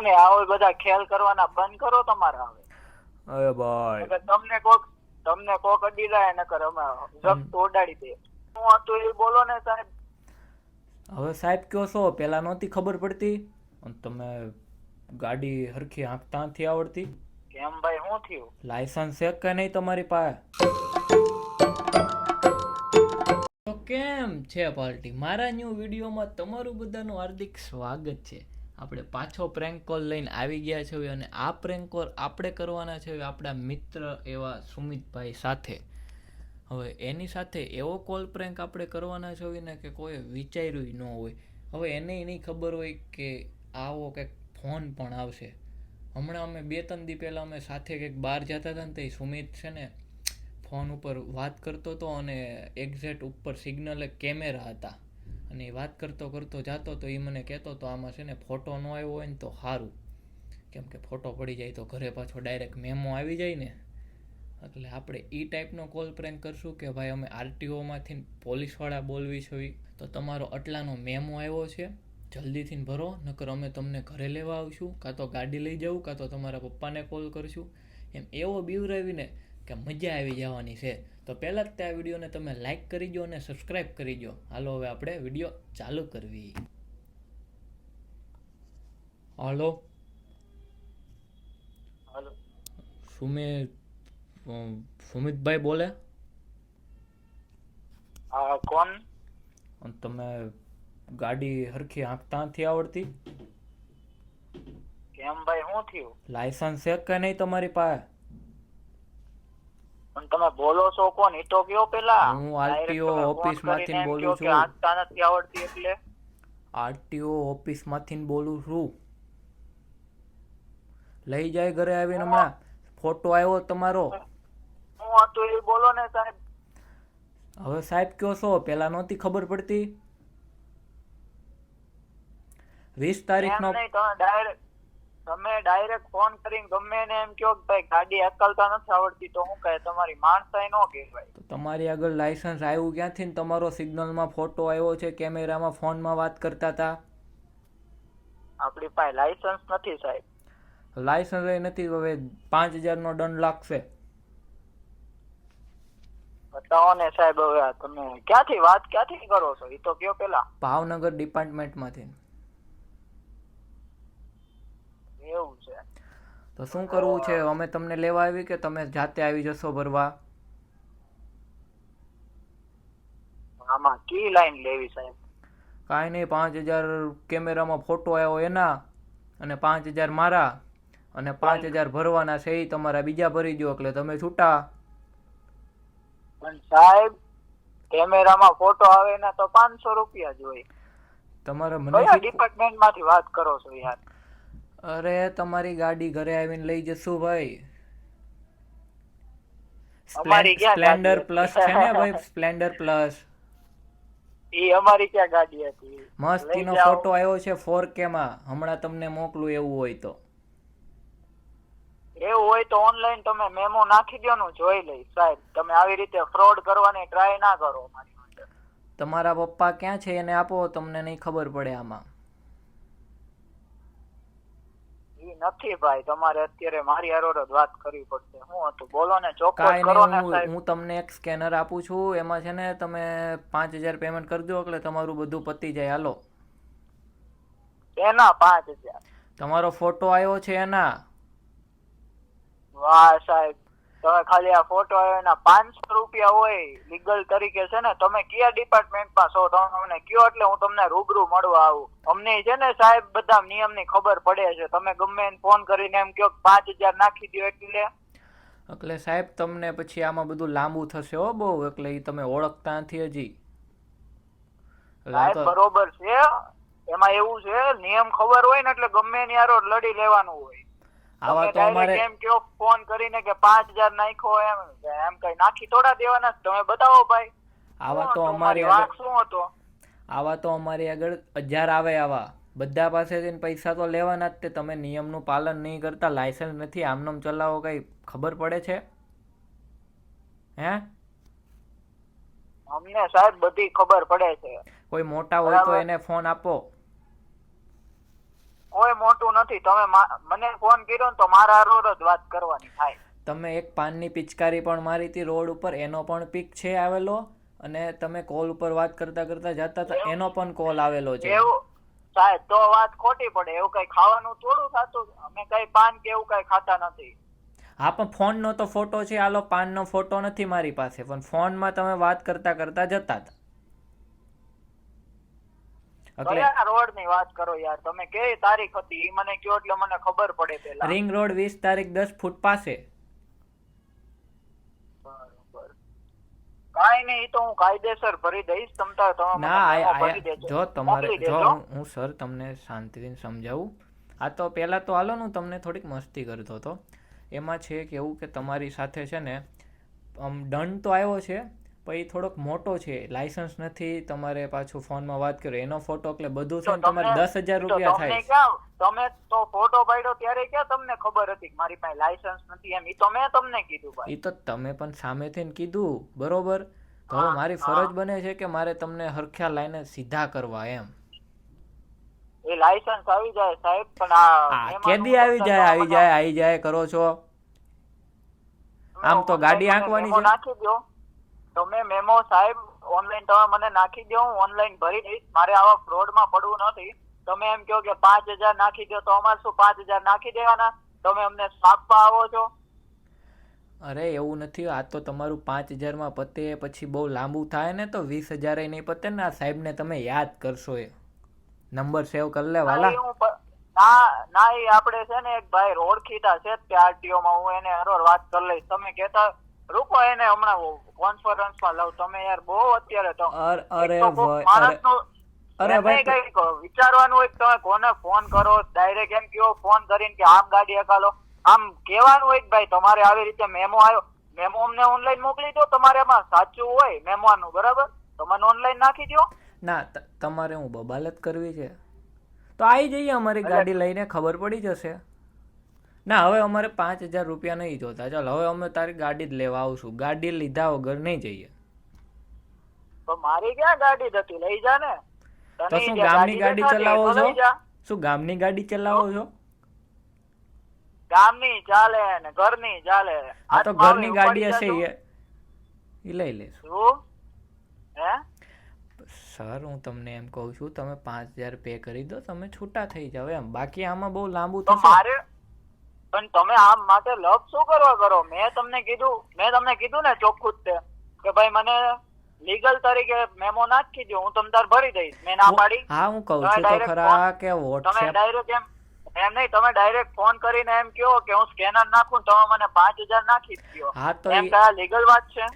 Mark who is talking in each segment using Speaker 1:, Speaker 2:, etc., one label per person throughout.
Speaker 1: વાંધો નહીં આવો બધા ખેલ કરવાના બંધ કરો તમારા હવે.
Speaker 2: અરે ભાઈ.
Speaker 1: તમને કોક તમને કોક અડી જાય નકર અમે જપ્ત ઉડાડી દે. હું હતું એ બોલો ને સાહેબ.
Speaker 2: હવે સાહેબ કયો છો? પેલા નહોતી ખબર પડતી? તમે ગાડી હરખી આંખ નથી આવડતી?
Speaker 1: કેમ ભાઈ શું થયું?
Speaker 2: લાયસન્સ છે કે નહીં તમારી પાસે? તો કેમ છે પાર્ટી? મારા ન્યૂ વિડીયોમાં તમારું બધાનું હાર્દિક સ્વાગત છે. આપણે પાછો પ્રેન્ક કોલ લઈને આવી ગયા છે અને આ પ્રેન્ક કોલ આપણે કરવાના છે આપણા મિત્ર એવા સુમિતભાઈ સાથે. હવે એની સાથે એવો કોલ પ્રેન્ક આપણે કરવાના છે ને કે કોઈ વિચાર્યું ન હોય. હવે એને નહીં ખબર હોય કે આવો કંઈક ફોન પણ આવશે. હમણાં અમે બે ત્રણ દી પહેલાં અમે સાથે કંઈક બહાર જતા હતા ને તે સુમિત છે ને ફોન ઉપર વાત કરતો હતો અને એક્ઝેક્ટ ઉપર સિગ્નલે કેમેરા હતા. અને એ વાત કરતો કરતો જતો તો એ મને કહેતો, તો આમાં છે ને ફોટો ન આવ્યો હોય ને તો સારું કેમ કે ફોટો પડી જાય તો ઘરે પાછો ડાયરેક્ટ મેમો આવી જાય ને. એટલે આપણે એ ટાઈપનો કોલ પ્રેન્ક કરશું કે ભાઈ અમે આરટીઓમાંથી પોલીસવાળા બોલવી છીએ તો તમારો આટલાનો મેમો આવ્યો છે, જલ્દીથી ભરો, નકર અમે તમને ઘરે લેવા આવશું, કાં તો ગાડી લઈ જવું કાં તો તમારા પપ્પાને કોલ કરશું. એમ એવો બીવરાવીને કે મજા આવી જવાની છે. તો પહેલાં જ તે આ વિડીયોને તમે લાઈક કરી દો અને સબસ્ક્રાઈબ કરી દો. હાલો હવે આપણે વીડિયો ચાલુ કરવી. હાલો. સુમિત સુમિતભાઈ બોલે?
Speaker 1: હા કોણ?
Speaker 2: તમે ગાડી હરખી હાંકતા નથી આવડતી?
Speaker 1: કેમ ભાઈ શું થયું?
Speaker 2: લાયસન્સ છે કે નહીં તમારી પાસે?
Speaker 1: પણ તમે બોલો છો કોણ? ઈ તો કયો પેલા?
Speaker 2: હું
Speaker 1: આરટીઓ
Speaker 2: office માંથી બોલું છું.
Speaker 1: હાંકતા નથી આવડતી એટલે?
Speaker 2: આરટીઓ ઓફિસમાંથી બોલું છું. લઈ જાય ઘરે આવીને હમણાં. ફોટો આવ્યો તમારો.
Speaker 1: હું હતું એ બોલો ને સાહેબ.
Speaker 2: હવે સાહેબ કયો છો? પેલા નહોતી ખબર પડતી? વીસ
Speaker 1: તારીખ નો ડાયરેક્ટ તમે ડાયરેક્ટ ફોન કરીને ગમે ને એમ કહો કે ભાઈ ગાડી હકલતા નથી આવડતી તો હું કહે તમારી માણસાઈ નો કહેવાય.
Speaker 2: તો તમારી આગળ લાયસન્સ આવ્યું ક્યાંથી ને તમારો સિગ્નલમાં ફોટો આવ્યો છે કેમેરામાં ફોનમાં વાત કરતા હતા
Speaker 1: આપણી પાસે લાયસન્સ નથી સાહેબ.
Speaker 2: લાયસન્સ નથી હવે પાંચ હજારનો દંડ લાગશે.
Speaker 1: બતાવો ને સાહેબ હવે તમે ક્યાંથી વાત ક્યાંથી કરો છો? એ તો કયો પેલા?
Speaker 2: ભાવનગર ડિપાર્ટમેન્ટમાંથી
Speaker 1: એવું છે.
Speaker 2: તો શું કરવું છે? અમે તમને લેવા આવી કે તમે જાતે આવી જશો ભરવા?
Speaker 1: આમાં કી લાઈન લેવી સાહેબ?
Speaker 2: કાંઈ નહીં પાંચ હજાર કેમેરામાં ફોટો આવ્યો એના અને પાંચ હજાર મારા અને પાંચ હજાર ભરવાના છે એ તમારા બીજા ભરી દો એટલે તમે છૂટા.
Speaker 1: પણ સાહેબ કેમેરામાં ફોટો આવે ને તો પાંચસો રૂપિયા જ હોય.
Speaker 2: તમારે મને
Speaker 1: ડિપાર્ટમેન્ટમાંથી વાત કરો છો યાર?
Speaker 2: અરે તમારી ગાડી ઘરે આવીને લઈ જશું ભાઈ. Splendor plus? છે ને ભાઈ? Splendor plus.
Speaker 1: એ અમારી ક્યાં ગાડી હતી?
Speaker 2: મસ્તીનો
Speaker 1: લઈ
Speaker 2: ફોટો આવ્યો છે ફોર કે માં. હમણાં તમને મોકલું એવું હોય તો.
Speaker 1: એવું હોય તો ઓનલાઈન તમે મેમો નાખી દો નું જોઈ લઈશ. સાહેબ તમે આવી રીતે ફ્રોડ કરવાની ટ્રાય ના કરો મારી
Speaker 2: તમારા પપ્પા ક્યાં છે એને આપો તમને નહીં ખબર પડે આમાં
Speaker 1: ઈ નથી ભાઈ તમારે અત્યારે મારી હારોર જ વાત કરવી પડશે. શું હતું? બોલો ને ચોક્કસ કરો ને
Speaker 2: હું તમને એક સ્કેનર આપું છું. એમાં છે ને તમે પાંચ હજાર પેમેન્ટ કરી દો એટલે તમારું બધું પતી જાય. હાલો.
Speaker 1: એના પાંચ હજાર.
Speaker 2: તમારો ફોટો આવ્યો છે એના.
Speaker 1: વાહ સાહેબ. તમે ખાલી આ ફોટો એના પાંચસો રૂપિયા હોય લીગલ તરીકે છે ને તમે કયા ડિપાર્ટમેન્ટમાં છો તમને કયો એટલે હું તમને રૂબરૂ મળવા આવું. અમને છે ને સાહેબ બધા નિયમની ખબર પડે છે. તમે ગમે એને ફોન કરીને એમ કહો પાંચ હજાર નાખી દો એટલે.
Speaker 2: એટલે સાહેબ તમને પછી આમાં બધું લાંબુ થશે હો બહુ એટલે એ તમે ઓળખતા નથી હજી
Speaker 1: સાહેબ બરોબર છે. એમાં એવું છે નિયમ ખબર હોય ને એટલે ગમે એની યારો લડી લેવાનું હોય.
Speaker 2: આવા તો અમારે
Speaker 1: કેમ કયો ફોન કરીને કે 5000 નાખો એમ. એમ કઈ નાખી થોડા દેવાના? તમે બતાવો ભાઈ.
Speaker 2: આવા તો અમારી
Speaker 1: વાત શું હતો?
Speaker 2: આવા તો અમારી આગળ હજાર આવે આવા. બધા પાસેથી પૈસા તો લેવાના જ તે. તમે નિયમનું પાલન નહીં કરતા લાયસન્સ નથી આમનામ ચલાવો કઈ ખબર પડે છે? હે?
Speaker 1: અમને સાહેબ બધી ખબર પડે છે.
Speaker 2: કોઈ મોટા હોય તો એને ફોન આપો.
Speaker 1: કોઈ મોટું નથી. તમે મને ફોન કર્યો ને તો મારા રોડ જ વાત કરવાની થાય.
Speaker 2: તમે એક પાનની પિચકારી પણ મારી હતી રોડ ઉપર એનો પણ પિક છે આવેલો. અને તમે કોલ ઉપર વાત કરતા કરતા જતા હતા એનો પણ કોલ આવેલો છે.
Speaker 1: એવું સાહેબ તો વાત ખોટી પડે. એવું કઈ ખાવાનું થોડું થતું? અમે કઈ પાન કે એવું કઈ ખાતા નથી.
Speaker 2: હા પણ ફોનનો તો ફોટો છે. આલો પાનનો ફોટો નથી મારી પાસે. પણ ફોનમાં તમે વાત કરતા કરતા જતા હતા.
Speaker 1: કયા રોડની વાત કરો યાર તમે કે તારીખ હતી? ઈ મને કયો એટલે મને ખબર પડે પેલા.
Speaker 2: રિંગ રોડ 20 તારીખ 10 ફૂટ પાસે.
Speaker 1: કાઈ નહીં તો હું કાયદેસર ભરી દઈશ તમતા તમે
Speaker 2: ના આ-
Speaker 1: ભરી દેજો.
Speaker 2: જો તમારે જો હું સર તમને શાંતિથી સમજાવું. આ તો પહેલાં તો હાલો ને હું તમને થોડીક મસ્તી કરતો હતો. એમાં છે કે એવું કે તમારી સાથે છે ને આમ દંડ તો આવ્યો છે પણ એ થોડોક મોટો છે લાયસન્સ નથી તમારે પાછું ફોનમાં વાત કરો એનો ફોટો એટલે બધું થઈને તમારે દસ હજાર રૂપિયા થાય.
Speaker 1: તમે તો ફોટો પાડ્યો ત્યારે ક્યાં તમને ખબર હતી મારી પાસે લાયસન્સ નથી એમ? એ તો મેં તમને કીધું ભાઈ.
Speaker 2: એ તો તમે પણ સામેથી કીધું બરોબર? તો હવે મારી ફરજ બને છે કે મારે તમને હરખ્યા લાઈને સીધા કરવા એમ.
Speaker 1: એ લાયસન્સ આવી જાય સાહેબ પણ આ
Speaker 2: કેદી આવી જાય આવી જાય આવી જાય કરો છો. આમ તો ગાડી
Speaker 1: આંકવાની
Speaker 2: છે?
Speaker 1: નાખી દો તમે મેમો સાહેબ ઓનલાઈન તમે મને નાખી દો હું ઓનલાઈન ભરી દઈશ. મારે આવા ફ્રોડમાં પડવું નથી. તમે એમ કહો કે પાંચ હજાર નાખી દો તો અમારે શું પાંચ હજાર નાખી દેવાના? તમે અમને સાપવા આવો છો.
Speaker 2: અરે એવું નથી. આ તો તમારું પાંચ હજારમાં પતે પછી બહુ લાંબુ થાય ને તો વીસ હજારે નહીં પતે ને આ સાહેબને તમે યાદ કરશો એ. નંબર સેવ કરી લે
Speaker 1: ના,
Speaker 2: વાલા
Speaker 1: ના ના એ આપણે છે ને એક ભાઈ ઓળખીતા છે તે આરટીઓ માં હું એને હરોર વાત કરી લઈશ. તમે કહેતા રૂકો એને હમણાં કોન્ફરન્સમાં લઉં. તમે યાર બહુ અત્યારે તો
Speaker 2: અરે અરે ભાઈ, અરે
Speaker 1: માણસનું
Speaker 2: અરે ભાઈ,
Speaker 1: નહીં વિચારવાનું હોય તમે કોને ફોન કરો? ડાયરેક્ટ એમ કયો ફોન કરીને કે આમ ગાડી હકાલો. આમ કહેવાનું હોય ભાઈ તમારે આવી રીતે મેમો આવ્યો. મેમો અમને ઓનલાઈન મોકલી દો. તમારે એમાં સાચું હોય મેમોનું બરાબર? તો મને ઓનલાઈન નાખી દો
Speaker 2: ના તમારે હું બબાલત કરવી છે? તો આવી જઈએ અમારી ગાડી લઈને ખબર પડી જશે. ના હવે અમારે પાંચ હજાર રૂપિયા નહીં જોતા. ચાલ હવે અમે તારી ગાડી જ લેવા આવશું. ગાડી લીધા વગર નહીં જઈએ.
Speaker 1: તો મારી ક્યાં ગાડી હતી લઈ જા ને.
Speaker 2: તો શું ગામની ગાડી ચલાવો છો? શું ગામની ગાડી ચલાવો છો?
Speaker 1: ગામની ચાલે ને ઘરની ચાલે.
Speaker 2: આ તો ઘરની ગાડી હશે એ એ લઈ લેશું
Speaker 1: શું? હે?
Speaker 2: સર હું તમને એમ કહું છું તમે પાંચ હજાર પે કરી દો તમે છૂટા થઈ જાવ એમ. બાકી આમાં બહુ લાંબુ થશે.
Speaker 1: પણ તમે આમ માટે લપ શું કરવા કરો? મેં તમને કીધું મેં તમને કીધું ને ચોખ્ખું જ તે કે ભાઈ મને લીગલ તરીકે મેમો નાખી દો હું તમ ભરી દઈશ. મેં ના પાડી.
Speaker 2: હા હું કહું છું તો ખરા કે વોટ્સએપ તમે
Speaker 1: ડાયરેક્ટ એમ એમ નહીં તમે ડાયરેક્ટ ફોન કરીને એમ કહો કે હું સ્કેનર નાખું તમે મને પાંચ હજાર નાખી દો
Speaker 2: હા તો
Speaker 1: એમ કયા લીગલ વાત છે?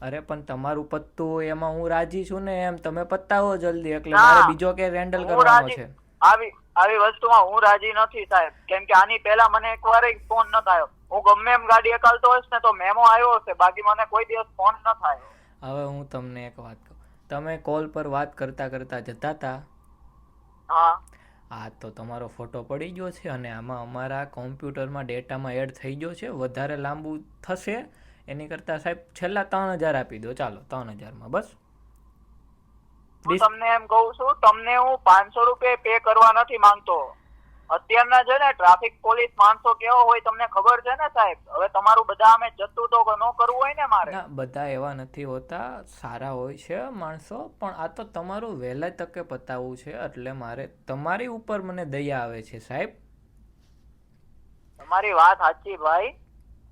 Speaker 2: અરે પણ તમારું પત્તું એમાં હું રાજી છું ને એમ તમે પતાવો જલ્દી એટલે મારે બીજો કે રેન્ડલ કરવાનો છે.
Speaker 1: આવી આવી વસ્તુમાં હું રાજી નથી સાહેબ. કેમ કે આની પહેલા મને એકવાર ફોન ન થયો. હું ગમે એમ ગાડી એકલતો હોઈશ ને તો મેમો આવ્યો હશે. બાકી મને કોઈ દિવસ ફોન ન થાય.
Speaker 2: હવે હું તમને એક વાત કહું. તમે કોલ પર વાત કરતા કરતા જતા હતા
Speaker 1: હા.
Speaker 2: આ તો તમારો ફોટો પડી ગયો છે અને આમાં અમારા કોમ્પ્યુટરમાં ડેટામાં એડ થઈ ગયો છે. વધારે લાંબુ થશે. એની કરતાં સાહેબ છેલ્લા ત્રણ હજાર આપી દો. ચાલો ત્રણ હજારમાં. બસ.
Speaker 1: હું તમને એમ કહું છું તમને હું પાંચસો રૂપિયા પે કરવા નથી માંગતો. અત્યારના છે ને ટ્રાફિક પોલીસ માણસો કેવો હોય તમને ખબર છે ને સાહેબ? હવે તમારું બધા અમે જતું તો ન કરવું હોય ને મારે.
Speaker 2: ના બધા એવા નથી હોતા. સારા હોય છે માણસો પણ આ તો તમારું વહેલા તકે પતાવવું છે એટલે મારે તમારી ઉપર મને દયા આવે છે સાહેબ.
Speaker 1: તમારી વાત સાચી ભાઈ.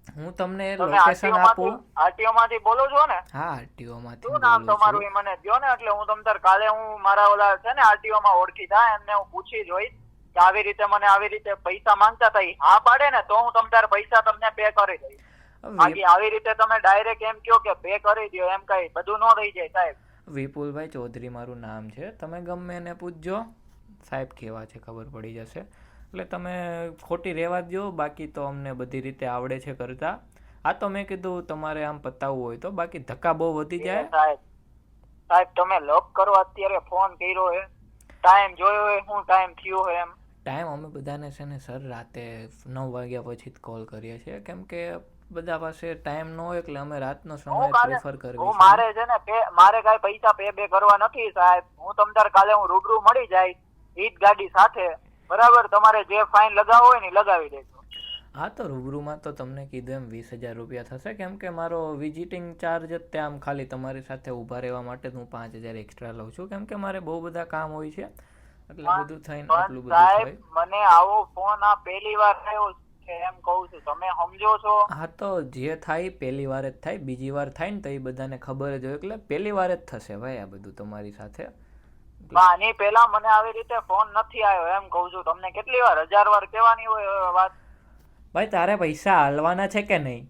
Speaker 2: હું તમને લોકેશન આપું?
Speaker 1: આરટીઓ માંથી બોલો છો ને?
Speaker 2: હા આરટીઓ માંથી
Speaker 1: શું નામ તમારું એ મને દ્યો ને એટલે હું તમ કાલે હું મારા ઓલા છે ને આરટીઓ માં ઓળખીતા એમને હું પૂછી જોઈશ કે આવી રીતે મને આવી રીતે પૈસા માંગતા થઈ હા પાડે ને તો હું તમ તાર પૈસા તમને પે કરી દઈશ. બાકી આવી રીતે તમે ડાયરેક્ટ એમ કયો કે પે કરી દો એમ કઈ બધું ન થઈ જાય સાહેબ.
Speaker 2: વિપુલભાઈ ચૌધરી મારું નામ છે. તમે ગમે એને પૂછજો. સાહેબ કેવા છે ખબર પડી જશે. એટલે તમે ખોટી રહેવા દો બાકી તો અમને બધી રીતે આવડે છે કરતા. આ તો મેં કીધું તમારે આમ પતાવવું હોય તો બાકી ધક્કા બહુ વધી જાય.
Speaker 1: સાહેબ તમે લોક કરો અત્યારે ફોન કર્યો હે. ટાઈમ જોયો હે હું ટાઈમ થયો હે એમ?
Speaker 2: ટાઈમ અમે બધાને છે ને સર રાતે નવ વાગ્યા પછી જ કોલ કરીએ છીએ. કેમ કે બધા પાસે ટાઈમ ન હોય એટલે અમે રાતનો સમય પ્રેફર કરીએ
Speaker 1: હું મારે છે ને મારે કાઈ પૈસા પે બે કરવા નથી સાહેબ. હું તમને કાલે હું રૂબરૂ મળી જાય ઈ ગાડી સાથે. બરાબર? તમારે જે ફાઇન લગાવવો હોય ને લગાવી દેજો.
Speaker 2: હા તો રૂબરૂમાં તો તમને કીધું એમ વીસ હજાર રૂપિયા થશે. કેમ કે મારો વિઝિટિંગ ચાર્જ જ ત્યાં ખાલી તમારી સાથે ઊભા રહેવા માટે હું પાંચ હજાર એક્સ્ટ્રા લઉં છું. કેમ કે મારે બહુ બધા કામ હોય છે. એટલે બધું થઈને આટલું બધું
Speaker 1: સાહેબ મને આવો ફોન આ પહેલી વાર થયો છે એમ કહું છું. તમે સમજો છો?
Speaker 2: હા તો જે થાય પહેલી વાર જ થાય. બીજી વાર થાય ને તો એ બધાને ખબર જ હોય. એટલે પહેલી વાર જ થશે ભાઈ આ બધું તમારી સાથે.
Speaker 1: પણ આની પહેલા મને આવી રીતે ફોન નથી આવ્યો એમ કહું છું તમને. કેટલી વાર? હજાર વાર કહેવાની હોય વાત.
Speaker 2: ભાઈ તારે પૈસા હાલવાના છે કે નહીં?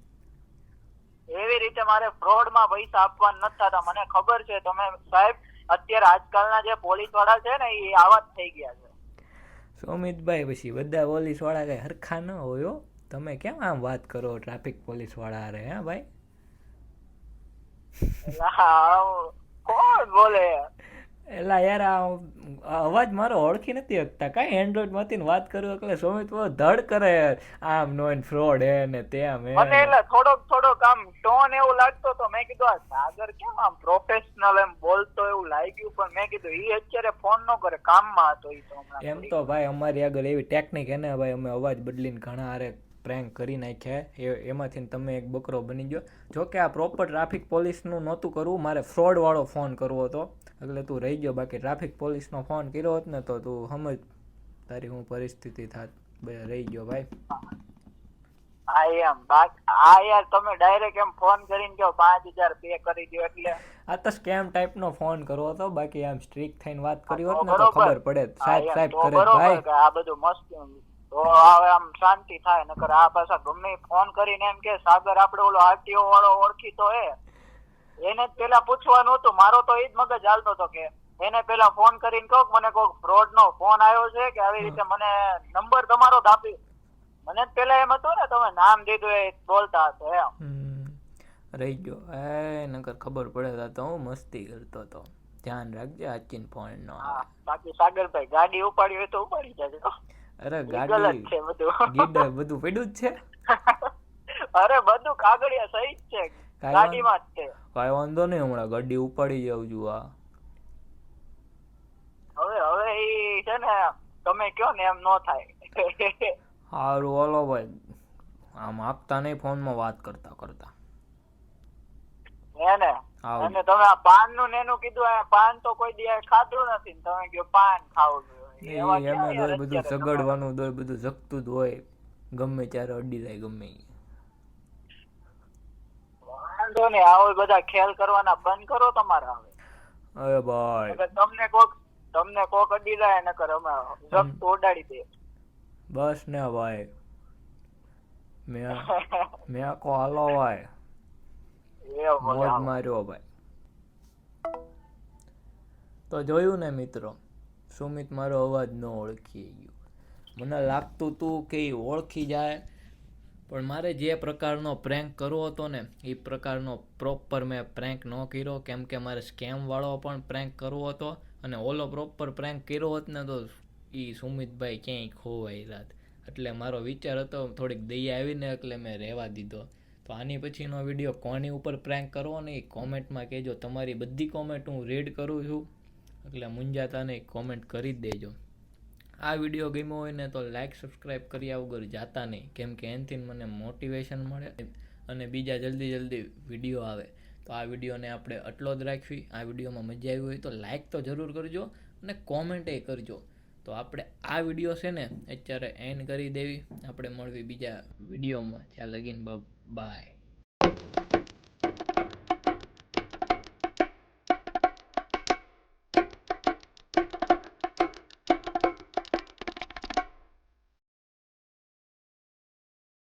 Speaker 1: એવી રીતે મારે ફ્રોડમાં પૈસા આપવાના નથી થતા. મને ખબર છે તમે સાહેબ અત્યારે આજકાલના જે પોલીસવાળા છે ને એ આવા જ થઈ ગયા છે.
Speaker 2: સુમિતભાઈ પછી બધા પોલીસવાળા કઈ હરખા ન હોય હો. તમે કેમ આમ વાત કરો ટ્રાફિક પોલીસવાળા અરે હે ભાઈ?
Speaker 1: કોણ બોલે?
Speaker 2: એલા યાર આ અવાજ મારો ઓળખી નથી શકતા. કાંઈ એન્ડ્રોઈડમાંથી વાત કરું એટલે સોમિત બહુ ધડ કરે. આમ નો ફ્રોડ હે ને તેમ હે
Speaker 1: મને એટલે થોડોક થોડોક આમ ટોન એવું લાગતો તો મેં કીધું આ સાગર કેમ આમ પ્રોફેશનલ એમ બોલતો એવું લાગ્યું? પણ મેં કીધું ઈ અત્યારે ફોન ન કરે કામમાં હતો ઈ તો
Speaker 2: એમ તો ભાઈ અમારી આગળ એવી ટેકનિક હે ને ભાઈ અમે અવાજ બદલીને ઘણા હારે પ્રેન્ક કરી નાખ્યા. એ એમાંથી તમે એક બકરો બની ગયો. જો કે આ પ્રોપર ટ્રાફિક પોલીસનું નહોતું કરવું મારે ફ્રોડવાળો ફોન કરવો હતો. એટલે તું રહી ગયો બાકી ટ્રાફિક પોલીસનો ફોન કર્યો હોત ને તો તું સમજ તારી હું પરિસ્થિતિ થાત. રહી ગયો ભાઈ.
Speaker 1: આ યાર તમે ડાયરેક્ટ એમ ફોન કરીને કહો પાંચ હજાર પે કરી દો એટલે.
Speaker 2: આ તો સ્કેમ ટાઈપનો ફોન કરવો હતો બાકી આમ સ્ટ્રીક થઈને વાત કરી હોત ને તો ખબર પડે. સાહેબ સાહેબ કરે ભાઈ.
Speaker 1: આ બધું મસ્ત તો હવે આમ શાંતિ થાય નકર આ પાછા ગમે ફોન કરીને એમ કે સાગર આપણે ઓલો આરટીઓ વાળો ઓળખીતો હે. એને પેલા પૂછવાનું હતું. મારો તો એ જ મગજ હાલતો હતો કે એને પેલા ફોન કરીને કહો મને કોઈક ફ્રોડ નો ફોન આવ્યો છે કે આવી રીતે મને નંબર તમારો જ આપી. મને જ પેલા એમ હતું ને તમે નામ દીધું એ બોલતા હતો એમ.
Speaker 2: હમ, રહી ગયો. એ નકર ખબર પડે તો હું મસ્તી કરતો હતો. ધ્યાન રાખજે આચીન ફોન નો
Speaker 1: બાકી સાગરભાઈ ગાડી ઉપાડી હોય તો ઉપાડી જજો.
Speaker 2: અરે ગાડી.
Speaker 1: છે બધું.
Speaker 2: ગીડર બધું પડ્યું જ છે?
Speaker 1: અરે બધું કાગળિયા સહી જ છે ગાડીમાં જ છે.
Speaker 2: કાઈ વાંધો નહીં હમણાં ગાડી ઉપાડી જાઉં જો આ.
Speaker 1: હવે હવે ઈ છે ને તમે કયો ને એમ નો થાય.
Speaker 2: સારું ઓલો ભાઈ. આમ આપતા નહીં ફોનમાં વાત કરતા કરતા.
Speaker 1: એને. અને તમે આ પાનનું ને એનું કીધું પાન તો કોઈ દી ખાધું નથી તમે કયો પાન ખાવું
Speaker 2: દોય બધું સગડવાનું દોય બધું જગતું જ હોય. ગમે ત્યારે અડી જાય ગમે
Speaker 1: વાંધો નહીં આવો બધા ખ્યાલ કરવાના બંધ કરો તમારા હવે.
Speaker 2: અરે ભાઈ.
Speaker 1: તમને કોક તમને કોક અડી જાય નકર અમે જપ્ત ઉડાડી દે.
Speaker 2: બસ ને ભાઈ. મેં મેં કો હાલો ભાઈ. મોજ માર્યો ભાઈ. તો જોયું ને મિત્રો સુમિત, મારો અવાજ ન ઓળખી ગયો. મને લાગતું તું કે એ ઓળખી જાય, પણ મારે જે પ્રકારનો પ્રેન્ક કરવો હતો ને એ પ્રકારનો પ્રોપર મેં પ્રેન્ક ન કર્યો. કેમ કે મારે સ્કેમવાળો પણ પ્રેન્ક કરવો હતો અને ઓલો પ્રોપર પ્રેન્ક કર્યો હોત ને તો એ સુમિતભાઈ ક્યાંય ખોવાઈ રાત એટલે મારો વિચાર હતો, થોડીક દયા આવીને એટલે મેં રહેવા દીધો. તો આની પછીનો વીડિયો કોની ઉપર પ્રેન્ક કરવો ને એ કોમેન્ટમાં કહેજો. તમારી બધી કોમેન્ટ હું રીડ કરું છું. એટલે મુંજાતાને કોમેન્ટ કરી જ દેજો. આ વીડિયો ગમ્યો હોય ને તો લાઈક સબસ્ક્રાઈબ કર્યા વગર જાતા નહીં. કેમ કે એનથી મને મોટિવેશન મળે અને બીજા જલ્દી જલ્દી વીડિયો આવે. તો આ વિડીયોને આપણે આટલો જ રાખવી. આ વિડીયોમાં મજા આવી હોય તો લાઈક તો જરૂર કરજો અને કોમેન્ટ એ કરજો. તો આપણે આ વીડિયો છે ને, અત્યારે એન્ડ કરી દેવી. આપણે મળવી બીજા વિડીયોમાં ત્યાં લગીન બાય